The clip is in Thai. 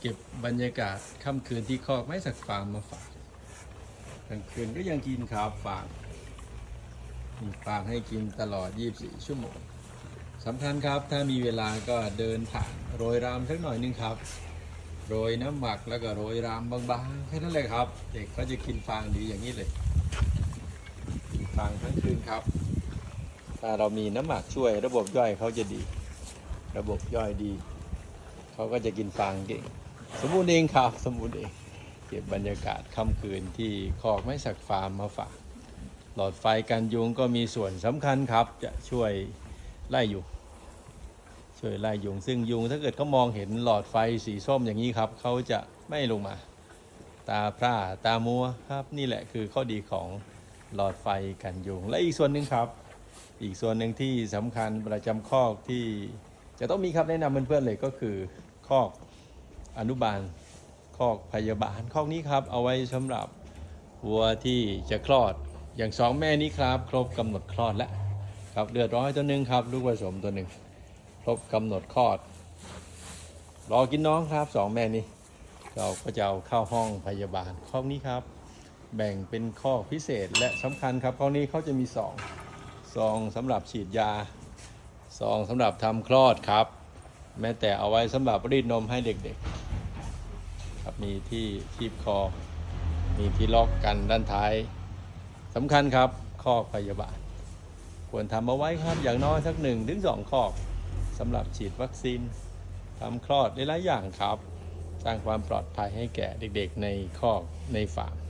เก็บบรรยากาศค่ำคืนที่คอกไม้สักฟาร์มมาฝากกลางคืนก็ยังกินข้าวฝากมีฝากให้กินตลอด 24 ชั่วโมงสำคัญครับถ้ามีเวลาก็เดินผ่านโรยรามสักหน่อยหนึงครับ โรยน้ำหมักแล้วก็โรยรามบางๆแค่นั้นเลยครับ เด็กก็จะกินฟางดีอย่างนี้เลยฟางทั้งคืนครับ ถ้าเรามีน้ำหมักช่วย ระบบย่อยเขาจะดี ระบบย่อยดี เขาก็จะกินฟางเก่ง สมบูรณ์เองครับ สมบูรณ์เอง เก็บบรรยากาศค่ำคืนที่คอกไม้สักฟาร์มมาฝาก หลอดไฟกันยุงก็มีส่วนสำคัญครับ จะช่วยไล่ยุงช่วยไล่ยุงซึ่งยุงถ้าเกิดเขามองเห็นหลอดไฟสีส้มอย่างนี้ครับเขาจะไม่ลงมา ตาพร่าตามัวครับ นี่แหละคือข้อดีของหลอดไฟกันยุง และอีกส่วนหนึ่งครับ อีกส่วนหนึ่งที่สำคัญประจำคอกที่จะต้องมีครับแนะนำเพื่อนๆเลยก็คือคอก อนุบาลคอกพยาบาลคอกนี้ครับ เอาไว้สำหรับวัวที่จะคลอดอย่างสองแม่นี้ครับ ครบกำหนดคลอดแล้วครับเลือดร้อยตัวหนึ่งครับ ลูกผสมตัวหนึ่งครบกำหนดคลอด รอกินน้องครับสองแม่นี้เราก็จะเอาเข้าห้องพยาบาลคอกนี้ครับ แบ่งเป็นข้อพิเศษและสำคัญครับคอกนี้เขาจะมีสองซองสำหรับฉีดยาซองสำหรับทำคลอดครับ แม้แต่เอาไว้สำหรับรีดนมให้เด็กๆ ครับ มีที่คีบคอ มีที่ล็อกกันด้านท้ายสำคัญครับข้อกพยาบาล ควรทำเอาไว้ครับอย่างน้อยสักหนึ่งถึงสองข้อสำหรับฉีดวัคซีนทำคลอดหลายๆอย่างครับ สร้างความปลอดภัยให้แก่เด็กๆในคอกในฟาร์ม